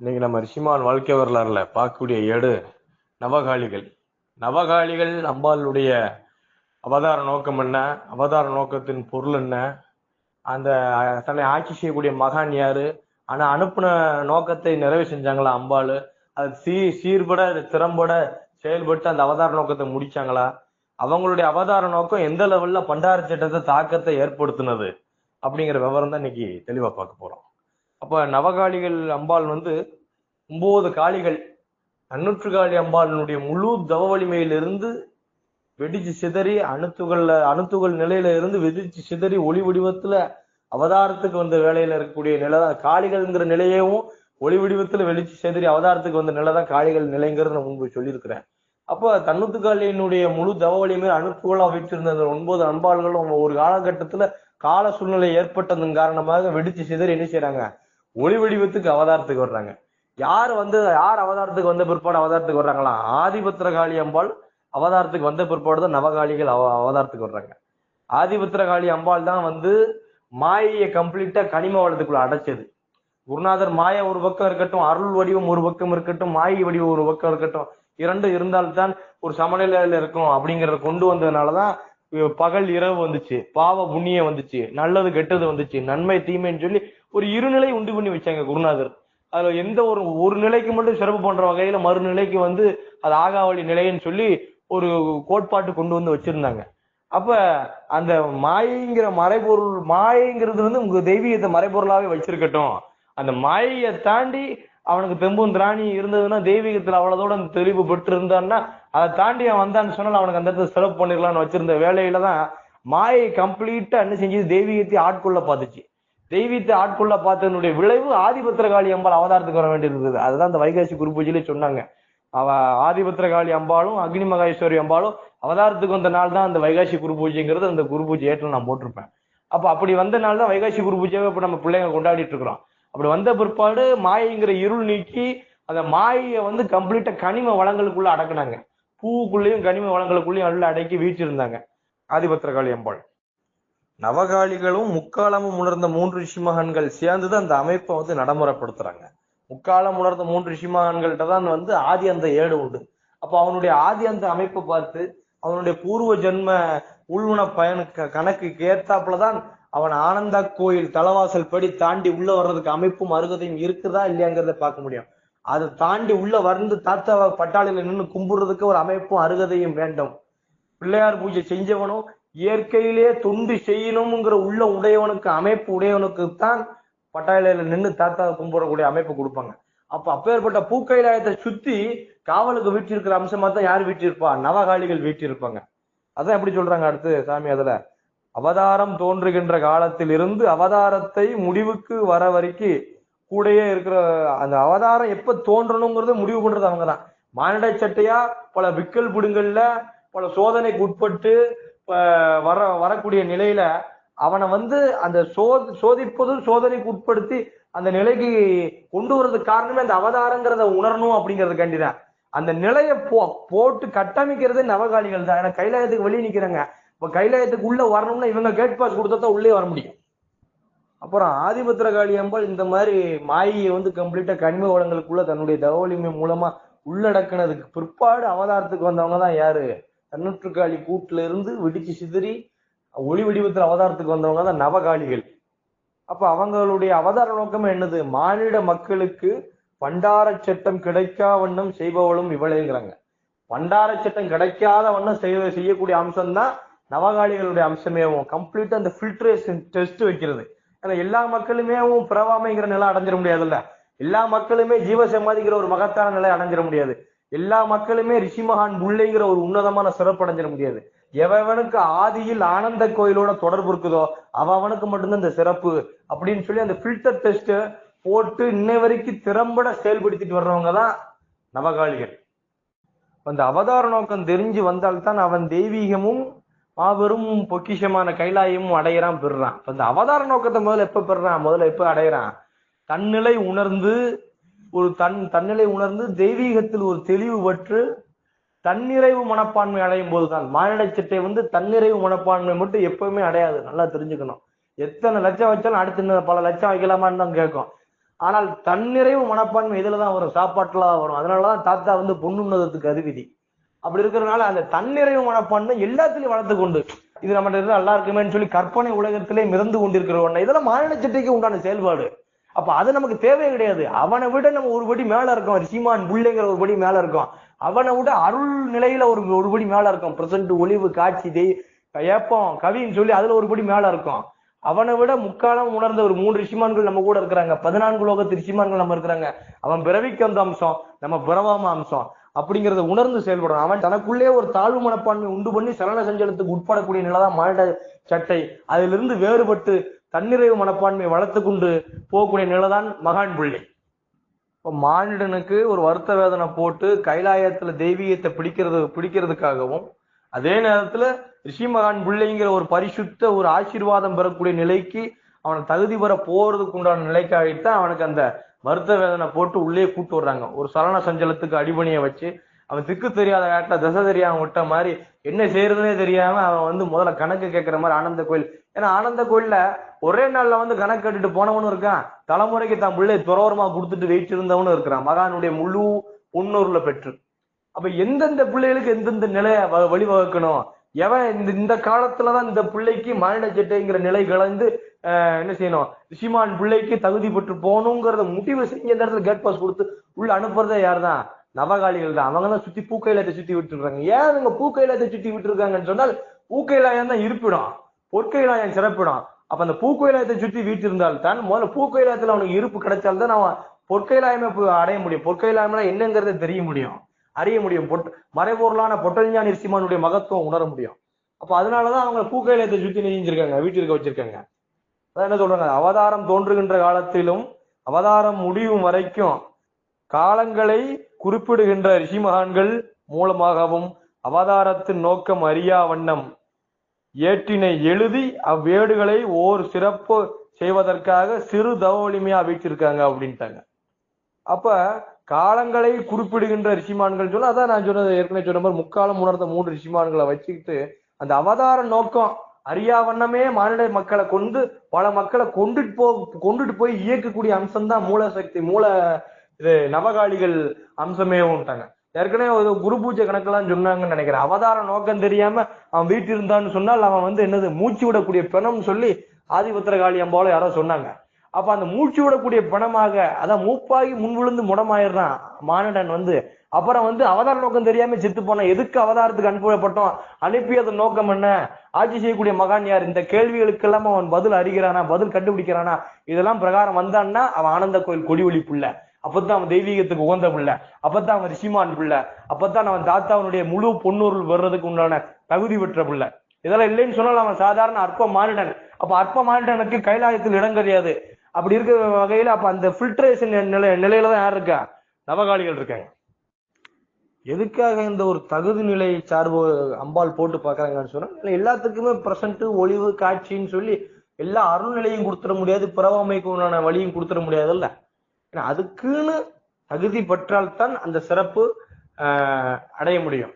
இன்னைக்கு நம்ம ரிஷிமான் வாழ்க்கை வரலாறுல பார்க்கக்கூடிய ஏடு நவகாளிகள். நவகாளிகள் அம்பாளுடைய அவதார நோக்கம் என்ன? அவதார நோக்கத்தின் பொருள் என்ன? அந்த தன்னை ஆட்சி செய்யக்கூடிய மகான் யாரு? ஆனா அனுப்புன நோக்கத்தை நிறைவு செஞ்சாங்களா அம்பாள்? அது சீ சீர்பட திறம்பட செயல்பட்டு அந்த அவதார நோக்கத்தை முடிச்சாங்களா? அவங்களுடைய அவதார நோக்கம் எந்த லெவல்ல பண்டார சட்டத்தை தாக்கத்தை ஏற்படுத்தினது? அப்படிங்கிற விவரம் தான் இன்னைக்கு தெளிவா பார்க்க போறோம். அப்ப நவகாளிகள் அம்பாள் வந்து ஒன்பது காளிகள் அன்னூற்று காளி அம்பாளினுடைய முழு தவ வலிமையிலிருந்து வெடிச்சு சிதறி அணுத்துகள்ல அணுத்துகள் நிலையில இருந்து வெடிச்சு சிதறி ஒளி வடிவத்துல அவதாரத்துக்கு வந்த வேலையில இருக்கக்கூடிய நிலை தான். காளிகள்ங்கிற நிலையவும் ஒளி வடிவத்துல வெளிச்சு சிதறி அவதாரத்துக்கு வந்த நிலை தான் காளிகள் நிலைங்கிறது நான் முன்பு சொல்லியிருக்கிறேன். அப்போ தன்னுத்துக்காளியினுடைய முழு தவ வலிமை அணுத்துகளா வைத்திருந்த அந்த ஒன்பது அன்பாள்களும் ஒரு காலகட்டத்துல கால சூழ்நிலை ஏற்பட்டதன் காரணமாக வெடிச்சு சிதறி என்ன செய்யறாங்க ஒளி வடிவத்துக்கு அவதாரத்துக்கு வர்றாங்க. யார் வந்து யார் அவதாரத்துக்கு வந்த பிற்பாடு அவதாரத்துக்கு வர்றாங்களா? ஆதிபத்திரகாளி அம்பாள் அவதாரத்துக்கு வந்த பிற்பாடு தான் நவகாளிகள் அவ அவதாரத்துக்கு வர்றாங்க. ஆதிபத்திரகாளி அம்பாள் தான் வந்து மாயையை கம்ப்ளீட்டா கனிம வளத்துக்குள்ள அடைச்சது. குருநாதர் மாய ஒரு பக்கம் இருக்கட்டும் அருள் வடிவம் ஒரு பக்கம் இருக்கட்டும் மாயை வடிவம் ஒரு பக்கம் இருக்கட்டும் இரண்டு இருந்தால்தான் ஒரு சமநிலையில இருக்கும் அப்படிங்கறத கொண்டு வந்ததுனாலதான் பகல் இரவு வந்துச்சு பாவ புண்ணியம் வந்துச்சு நல்லது கெட்டது வந்துச்சு நன்மை தீமைன்னு சொல்லி ஒரு இருநிலை உண்டு பண்ணி வச்சாங்க குருநாதர். அதுல எந்த ஒரு ஒரு நிலைக்கு மட்டும் சிறப்பு பண்ற வகையில மறுநிலைக்கு வந்து அது ஆகாவளி நிலைன்னு சொல்லி ஒரு கோட்பாட்டு கொண்டு வந்து வச்சிருந்தாங்க. அப்ப அந்த மாயைங்கிற மறைபொருள் மாயைங்கிறது வந்து உங்க தெய்வீகத்தை மறைபொருளாவே வச்சிருக்கட்டும். அந்த மாயையை தாண்டி அவனுக்கு தெம்பும் திராணி இருந்ததுன்னா தெய்வீகத்துல அவ்வளவுதோட அந்த தெளிவு பெற்று இருந்தான்னா அதை தாண்டி அவன் வந்தான்னு சொன்னால் அவனுக்கு அந்த இடத்துல சிறப்பு பண்ணிடலாம்னு வச்சிருந்த வேலையில தான் மாயை கம்ப்ளீட்டா என்ன செஞ்சது? தெய்வீகத்தை ஆட்கொள்ள பார்த்துச்சு. தெய்வீகத்தை ஆட்கொள்ள பார்த்ததனுடைய விளைவு ஆதிபத்திரகாளி அம்பாள் அவதாரத்துக்கு வர வேண்டியிருக்குது அதுதான் அந்த வைகாசி குரு பூஜையிலே சொன்னாங்க. அவ ஆதிபத்திரகாளி அம்பாளும் அக்னி மகேஸ்வரி அம்பாளும் அவதாரத்துக்கு வந்த நாள் தான் அந்த வைகாசி குரு பூஜைங்கிறது அந்த குரு பூஜை ஏற்ற நான் போட்டிருப்பேன். அப்ப அப்படி வந்த நாள் தான் வைகாசி குரு பூஜையை இப்ப நம்ம பிள்ளைங்க கொண்டாடிட்டு இருக்கிறோம். அப்படி வந்த பிற்பாடு மாயைங்கிற இருள் நீக்கி அந்த மாயை வந்து கம்ப்ளீட்டா கனிம வளங்களுக்குள்ள அடக்குனாங்க. பூவுக்குள்ளேயும் கனிம வளங்களுக்குள்ளேயும் நல்லா அடக்கி வீச்சிருந்தாங்க ஆதிபத்திரகாளி அம்பாள். நவகாளிகளும் முக்காலமும் உணர்ந்த மூன்று ரிஷிமகன்கள் சேர்ந்து அந்த அமைப்பை வந்து நடைமுறைப்படுத்துறாங்க. முக்காலம் உணர்ந்த மூன்று ரிஷிமகன்கள்ட்ட தான் வந்து ஆதி அந்த ஏடு உண்டு. அப்ப அவனுடைய ஆதி அந்த அமைப்பை பார்த்து அவனுடைய பூர்வ ஜென்ம உள்வன பயனுக்கு கணக்குக்கு ஏத்தாப்புலதான் அவன் ஆனந்தா கோயில் தலவாசல் படி தாண்டி உள்ள வர்றதுக்கு அமைப்பும் அருகதையும் இருக்குதா இல்லையாங்கிறத பார்க்க முடியும். அதை தாண்டி உள்ள வந்து தாத்தாவை பட்டாளியில நின்று கும்பிடுறதுக்கு ஒரு அமைப்பும் அருகதையும் வேண்டும். பிள்ளையார் பூஜை செஞ்சவனும் இயற்கையிலே தொண்டு செய்யணுங்கிற உள்ள உடையவனுக்கு அமைப்பு உடையவனுக்கு தான் பட்டாளையில நின்று தாத்தா கும்பிடக்கூடிய அமைப்பு கொடுப்பாங்க. அப்ப அப்பேற்பட்ட பூக்கைலாயத்தை சுத்தி காவலுக்கு வீட்டிருக்கிற அம்சமா தான் யார் வீட்டிருப்பா நவகாளிகள் வீட்டிருப்பாங்க அதான் எப்படி சொல்றாங்க அடுத்து சாமி அதுல? அவதாரம் தோன்றுகின்ற காலத்தில் இருந்து அவதாரத்தை முடிவுக்கு வர வரைக்கும் கூடயே இருக்கிற அந்த அவதாரம் எப்ப தோன்றணுங்கிறத முடிவு பண்றது அவங்கதான். மானிட சட்டையா பல விக்கல் புடுங்கல்ல பல சோதனைக்கு உட்பட்டு வர வரக்கூடிய நிலையில அவனை வந்து அந்த சோ சோதிப்பதும் சோதனைக்கு உட்படுத்தி அந்த நிலைக்கு கொண்டு வர்றதுக்கு காரணமே அந்த அவதாரங்கிறத உணரணும் அப்படிங்கறதுக்காண்டிதான். அந்த நிலையை போ போட்டு கட்டமைக்கிறதே நவகாலிகள் தான். ஏன்னா கைலாயத்துக்கு வெளியே நிக்கிறாங்க. இப்ப கைலாயத்துக்கு உள்ள வரணும்னா இவங்க கேட் பாஸ் கொடுத்தா தான் உள்ளே வர முடியும். அப்புறம் ஆதிபத்திரகாளி அம்பாள் இந்த மாதிரி மாயை வந்து கம்ப்ளீட்டா கனிம வளங்களுக்குள்ள தன்னுடைய தவலிமை மூலமா உள்ளடக்குனதுக்கு பிற்பாடு அவதாரத்துக்கு வந்தவங்க தான் யாரு? தன்னுற்றுக்காளி கூட்டுல இருந்து வெடிச்சு சிதறி ஒளி வடிவத்தில் அவதாரத்துக்கு வந்தவங்க தான் நவகாளிகள். அப்ப அவங்களுடைய அவதார நோக்கம் என்னது? மானிட மக்களுக்கு பண்டார சட்டம் கிடைக்கா வண்ணம் செய்பவளும் இவளேங்கிறாங்க. பண்டார சட்டம் கிடைக்காத வண்ணம் செய்ய செய்யக்கூடிய அம்சம் தான் நவகாளிகளுடைய அம்சமேவும். கம்ப்ளீட்டா அந்த ஃபில்ட்ரேஷன் டெஸ்ட் வைக்கிறது. ஏன்னா எல்லா மக்களுமே பிறவாமைங்கிற நிலை அடைஞ்சிட முடியாதுல்ல? எல்லா மக்களுமே ஜீவ சமாதிங்கிற ஒரு மகத்தான நிலை அடைஞ்சிட முடியாது. எல்லா மக்களுமே ரிஷிமகான் முல்லைங்கிற ஒரு உன்னதமான சிறப்பு அடைஞ்சிட முடியாது. எவனுக்கு ஆதியில் ஆனந்த கோயிலோட தொடர்பு இருக்குதோ அவ அவனுக்கு மட்டும்தான் இந்த சிறப்பு அப்படின்னு சொல்லி அந்த ஃபில்டர் டெஸ்ட் போட்டு இன்னை வரைக்கும் திறம்பட செயல்படுத்திட்டு வர்றவங்க தான் நவகாளிகள். அந்த அவதார நோக்கம் தெரிஞ்சு வந்தால்தான் அவன் தெய்வீகமும் மாபெரும் பொக்கிஷமான கைலாயமும் அடையிறான் பெறுறான். அந்த அவதார நோக்கத்தை முதல்ல எப்ப பெறுறான்? முதல்ல எப்ப அடையிறான்? தன்னிலை உணர்ந்து ஒரு தன் தன்னிலை உணர்ந்து தெய்வீகத்தில் ஒரு தெளிவு பெற்று தன்னிறைவு மனப்பான்மை அடையும் போதுதான். மானிட சிட்டை வந்து தன்னிறைவு மனப்பான்மை மட்டும் எப்பவுமே அடையாது. நல்லா தெரிஞ்சுக்கணும். எத்தனை லட்சம் வச்சாலும் அடுத்து பல லட்சம் வைக்கலாமான்னு தான் கேட்கும். ஆனால் தன்னிறைவு மனப்பான்மை இதுல தான் வரும்? சாப்பாட்டுல தான் வரும். அதனாலதான் தாத்தா வந்து பொண்ணுன்னதத்துக்கு அதிவிதி. அப்படி இருக்கிறதுனால அந்த தன்னிறைவு மனப்பான்மை எல்லாத்துலயும் வளர்த்து கொண்டு இது நம்ம இருந்தா நல்லா இருக்குமேன்னு சொல்லி கற்பனை உலகத்திலே மிதந்து கொண்டிருக்கிற ஒண்ணு. இதெல்லாம் மாநில சிட்டைக்கு உண்டான செயல்பாடு. அப்ப அது நமக்கு தேவையே கிடையாது. அவனை விட நம்ம ஒரு படி மேல இருக்கோம். சீமான் புள்ளைங்கிற ஒரு படி மேல இருக்கோம். அவனை விட அருள் நிலையில ஒரு ஒரு படி மேல இருக்கும். பிரசன்ட் ஒளிவு காட்சி தெய் ஏப்பம் கவின்னு சொல்லி அதுல ஒரு படி மேல இருக்கும். அவனை விட முக்காலம் உணர்ந்த ஒரு மூன்று ரிஷிமான்கள் நம்ம கூட இருக்கிறாங்க. பதினான்கு லோகத்து ரிஷிமான்கள் நம்ம இருக்கிறாங்க. அவன் பிறவிக்கு வந்த அம்சம் நம்ம பிறவாம அம்சம் அப்படிங்கறத உணர்ந்து செயல்படணும். அவன் தனக்குள்ளே ஒரு தாழ்வு மனப்பான்மை உண்டு பண்ணி சலன சஞ்சலத்துக்கு உட்படக்கூடிய நிலைதான் மாநில சட்டை. அதிலிருந்து வேறுபட்டு தன்னிறைவு மனப்பான்மை வளர்த்து கொண்டு போகக்கூடிய நிலைதான் மகான் பிள்ளை. இப்போ மானிடனுக்கு ஒரு வருத்த வேதனை போட்டு கைலாயத்துல தெய்வீகத்தை பிடிக்கிறது பிடிக்கிறதுக்காகவும் அதே நேரத்துல ரிஷி மகான் பிள்ளைங்கிற ஒரு பரிசுத்த ஒரு ஆசீர்வாதம் பெறக்கூடிய நிலைக்கு அவனை தகுதி பெற போறதுக்கு உண்டான நிலைக்காகத்தான் அவனுக்கு அந்த வருத்த வேதனை போட்டு உள்ளே கூட்டு வர்றாங்க. ஒரு சலன சஞ்சலத்துக்கு அடிபணியை வச்சு அவன் திக்கு தெரியாத காட்டுல திசை தெரியாம விட்ட மாதிரி என்ன செய்யறதுனே தெரியாம அவன் வந்து முதல்ல கணக்கு கேட்கிற மாதிரி ஆனந்த கோயில். ஏன்னா ஆனந்த கோயில்ல ஒரே நாள்ல வந்து கணக்கு கட்டிட்டு போனவனும் இருக்கான். தலைமுறைக்கு தான் பிள்ளை துறவரமா கொடுத்துட்டு வெயிட் இருந்தவனும் இருக்கிறான். மகானுடைய முழு பொன்னூர்ல பெற்று. அப்ப எந்தெந்த பிள்ளைகளுக்கு எந்தெந்த நிலைய வ- வழிவகுக்கணும்? எவன் இந்த இந்த காலத்துலதான் இந்த பிள்ளைக்கு மானிட சட்டைங்கிற நிலை கலந்து ஆஹ், என்ன செய்யணும்? ரிஷிமான் பிள்ளைக்கு தகுதி பெற்று போகணுங்கிறத முடிவு செஞ்ச இந்த இடத்துல கேட் பாஸ் கொடுத்து உள்ள அனுப்புறதே யாருதான்? நவகாலிகள் தான். அவங்க தான் சுத்தி பூக்கையிலத்தை சுத்தி விட்டுருக்காங்க. ஏன் அவங்க பூக்கையிலத்தை சுத்தி விட்டுருக்காங்கன்னு சொன்னால் பூக்கையிலாயம் தான் இருப்பிடும். பொற்கையிலாயம் சிறப்பிடும். அப்ப அந்த பூக்கோயிலத்தை சுத்தி வீட்டிருந்தால் தான் முதல்ல பூக்கோயிலாயத்துல அவனுக்கு இருப்பு கிடைச்சால்தான் அவன் பொற்கையிலாயமே அடைய முடியும். பொற்கையிலாயம்னா என்னங்கிறத தெரிய முடியும். அறிய முடியும். பொட் மறைபொருளான பொட்டஞ்சானி ரிஷிமானுடைய மகத்துவம் உணர முடியும். அப்ப அதனாலதான் அவங்க பூக்கையிலத்தை சுத்தி நெஞ்சிருக்காங்க வீட்டிற்கு வச்சிருக்காங்க. அதான் என்ன சொல்றாங்க? அவதாரம் தோன்றுகின்ற காலத்திலும் அவதாரம் முடியும் வரைக்கும் காலங்களை குறிப்பிடுகின்ற ரிஷி மகான்கள் மூலமாகவும் அவதாரத்தின் நோக்கம் அறியா வண்ணம் ஏற்றினை எழுதி அவ்வேடுகளை ஓர் சிறப்பு செய்வதற்காக சிறு தவவலிமையா வீட்டிருக்காங்க அப்படின்ட்டாங்க. அப்ப காலங்களை குறிப்பிடுகின்ற ரிஷிமான்கள் சொல்ல அதான் நான் சொன்னது ஏற்கனவே சொன்ன மாதிரி முக்காலம் உணர்ந்த மூன்று ரிஷிமான்களை வச்சுக்கிட்டு அந்த அவதார நோக்கம் அறியா வண்ணமே மாநில மக்களை கொண்டு பல மக்களை கொண்டுட்டு போ கொண்டுட்டு போய் இயக்கக்கூடிய அம்சம்தான் மூல சக்தி மூல இது நவகாளிகள் அம்சமே உண்டாங்க ஏற்கனவே ஒரு குரு பூஜை கணக்கெல்லாம் சொன்னாங்கன்னு நினைக்கிறேன். அவதார நோக்கம் தெரியாம அவன் வீட்டு இருந்தான்னு சொன்னால் அவன் வந்து என்னது மூச்சு விடக்கூடிய பிணம் சொல்லி ஆதிபத்திரகாளி அம்பால யாரோ சொன்னாங்க. அப்ப அந்த மூச்சு விடக்கூடிய பிணமாக அதான் மூப்பாகி முன் விழுந்து முடமாயிடுறான் மானிடன் வந்து. அப்புறம் வந்து அவதார நோக்கம் தெரியாம செத்து போன எதுக்கு அவதாரத்துக்கு அனுப்பப்பட்டோம்? அனுப்பியது நோக்கம் என்ன? ஆட்சி செய்யக்கூடிய மகான் யார்? இந்த கேள்விகளுக்கெல்லாம் அவன் பதில் அறிகிறானா? பதில் கண்டுபிடிக்கிறானா? இதெல்லாம் பிரகாரம் வந்தான்னா அவன் ஆனந்த கோயில் கொடி ஒழிப்புள்ள அப்பதான் அவன் தெய்வீகத்துக்கு உகந்த பிள்ளை. அப்பதான் அவன் ரிஷிமான் பிள்ளை. அப்பதான் அவன் தாத்தாவனுடைய முழு பொன்னூருள் வர்றதுக்கு உண்டான தகுதி பெற்ற பிள்ளை. இதெல்லாம் இல்லைன்னு சொன்னால் அவன் சாதாரண அற்ப மானிடன். அப்ப அற்ப மானிடனுக்கு கைலாயத்தில் இடம் கிடையாது. அப்படி இருக்கிற வகையில அப்ப அந்த பில்ட்ரேஷன் நிலை நிலையில தான் யார் இருக்கா? நவகாளிகள் இருக்காங்க. எதுக்காக இந்த ஒரு தகுதி நிலை சார்பு அம்பாள் போட்டு பாக்குறாங்கன்னு சொன்னா எல்லாத்துக்குமே பிரசன்ட் ஒளிவு காட்சின்னு சொல்லி எல்லா அருள் நிலையும் கொடுத்துட முடியாது பிறவமைக்கு உண்டான வழியும் கொடுத்துட முடியாதுல்ல. ஏன்னா அதுக்குன்னு தகுதி பெற்றால்தான் அந்த சிறப்பு அடைய முடியும்.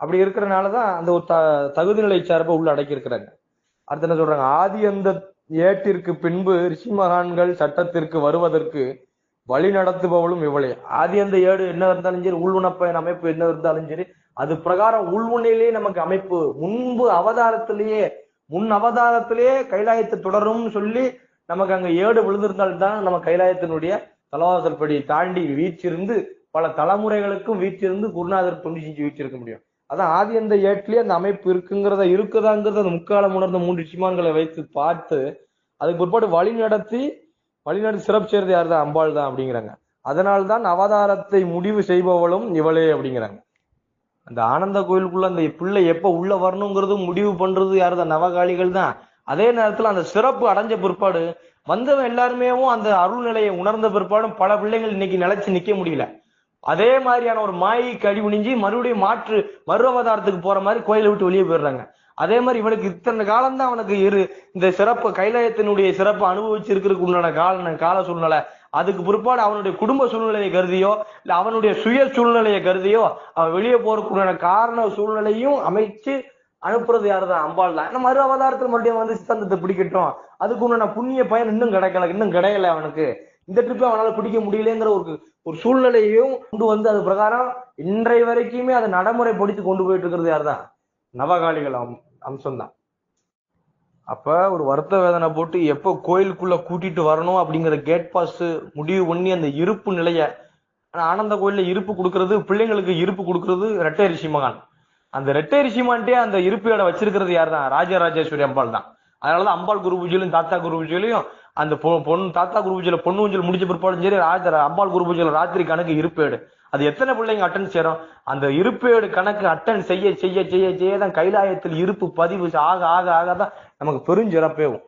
அப்படி இருக்கிறனாலதான் அந்த ஒரு த தகுதி நிலை சார்பை உள்ள அடக்கியிருக்கிறாங்க. அடுத்து என்ன சொல்றாங்க? ஆதி அந்த ஏட்டிற்கு பின்பு ரிஷி மகான்கள் சட்டத்திற்கு வருவதற்கு வழி நடத்துபவளும் இவளே. ஆதி அந்த ஏடு என்ன இருந்தாலும் சரி உள்வுணப்பயன் அமைப்பு என்ன இருந்தாலும் சரி அது பிரகாரம் உள்வுணையிலேயே நமக்கு அமைப்பு. முன்பு அவதாரத்திலேயே முன் அவதாரத்திலேயே கைலாயத்தை தொடரும்னு சொல்லி நமக்கு அங்க ஏடு விழுந்திருந்தால்தான் நம்ம கைலாயத்தினுடைய தலவாசல் படி தாண்டி வீச்சிருந்து பல தலைமுறைகளுக்கும் வீச்சிருந்து குருநாதர் தொண்டு செஞ்சு வீச்சிருக்க முடியும். அதான் ஆதி அந்த ஏட்லயே அந்த அமைப்பு இருக்குங்கிறத இருக்குதாங்கிறத அந்த முக்காலம் உணர்ந்த மூன்று சிமான்களை வைத்து பார்த்து அதுக்கு பிற்பாடு வழி நடத்தி வழிநடத்தி சிறப்பு செய்யறது யார் தான் அம்பாள் தான் அப்படிங்கிறாங்க. அதனால்தான் அவதாரத்தை முடிவு செய்பவளும் இவளே அப்படிங்கிறாங்க. அந்த ஆனந்த கோயிலுக்குள்ள அந்த பிள்ளை எப்ப உள்ள வரணுங்கிறது முடிவு பண்றது யார் தான் நவகாளிகள் தான். அதே நேரத்துல அந்த சிறப்பு அடைஞ்ச பிற்பாடு வந்தவன் எல்லாருமேவும் அந்த அருள் நிலையை உணர்ந்த பிற்பாடும் பல பிள்ளைகள் இன்னைக்கு நிலைச்சு நிக்க முடியல. அதே மாதிரியான ஒரு மாயை கடி மறுபடியும் மாற்று மறு அவதாரத்துக்கு போற மாதிரி கோயிலை விட்டு வெளியே போயிடுறாங்க. அதே மாதிரி இவனுக்கு இத்தனை காலம்தான் அவனுக்கு இரு இந்த சிறப்பு கைலாயத்தினுடைய சிறப்பு அனுபவிச்சிருக்கிறதுக்கு உண்டான கால கால சூழ்நிலை. அதுக்கு பிற்பாடு அவனுடைய குடும்ப சூழ்நிலையை கருதியோ இல்ல அவனுடைய சுய சூழ்நிலையை கருதியோ அவன் வெளியே போறதுக்குண்டான காரண சூழ்நிலையும் அமைச்சு அனுப்புறது யாருதான்? அம்பாள் தான். ஏன்னா மறு அவதாரத்தில் மறுபடியும் வந்து சித்தாந்தத்தை பிடிக்கட்டும். அதுக்கு உண்டான புண்ணிய பயன் இன்னும் கிடைக்கல இன்னும் கிடைக்கல அவனுக்கு. இந்த ட்ரிப்பை அவனால பிடிக்க முடியலங்கிற ஒரு ஒரு சூழ்நிலையையும் கொண்டு வந்து அது பிரகாரம் இன்றைய வரைக்குமே அதை நடைமுறைப்படுத்தி கொண்டு போயிட்டு இருக்கிறது யார்தான்? நவகாலிகள் அம்- அம்சம்தான். அப்ப ஒரு வருத்த வேதனை போட்டு எப்போ கோயிலுக்குள்ள கூட்டிட்டு வரணும் அப்படிங்கிற கேட் பாஸ் முடிவு பண்ணி அந்த இருப்பு நிலைய ஆனா ஆனந்த கோயில்ல இருப்பு கொடுக்கறது பிள்ளைங்களுக்கு இருப்பு கொடுக்கறது ரெட்டை ரிஷி மகான். அந்த ரெட்டை ரிஷிமான்ட்டே அந்த இருப்பு வச்சிருக்கிறது யார் தான் ராஜராஜேஸ்வரி அம்பாள் தான். அதனாலதான் அம்பாள் குரு பூஜையிலும் தாத்தா குரு பூஜையிலையும் அந்த பொ- பொண்ணு தாத்தா குரு பூஜையில பொண்ணு ஊஞ்சல் முடிச்ச பிற்பாடும் சரி ராஜ அம்பாள் குரு பூஜையில ராத்திரி கணக்கு இருப்பேடு. அது எத்தனை பிள்ளைங்க அட்டன் செய்யறோம்? அந்த இருப்பேடு கணக்கு அட்டன் செய்ய செய்ய செய்ய செய்ய தான் கைலாயத்தில் இருப்பு பதிவு ஆக ஆக ஆக தான் நமக்கு பெருஞ்சிறப்பேவும்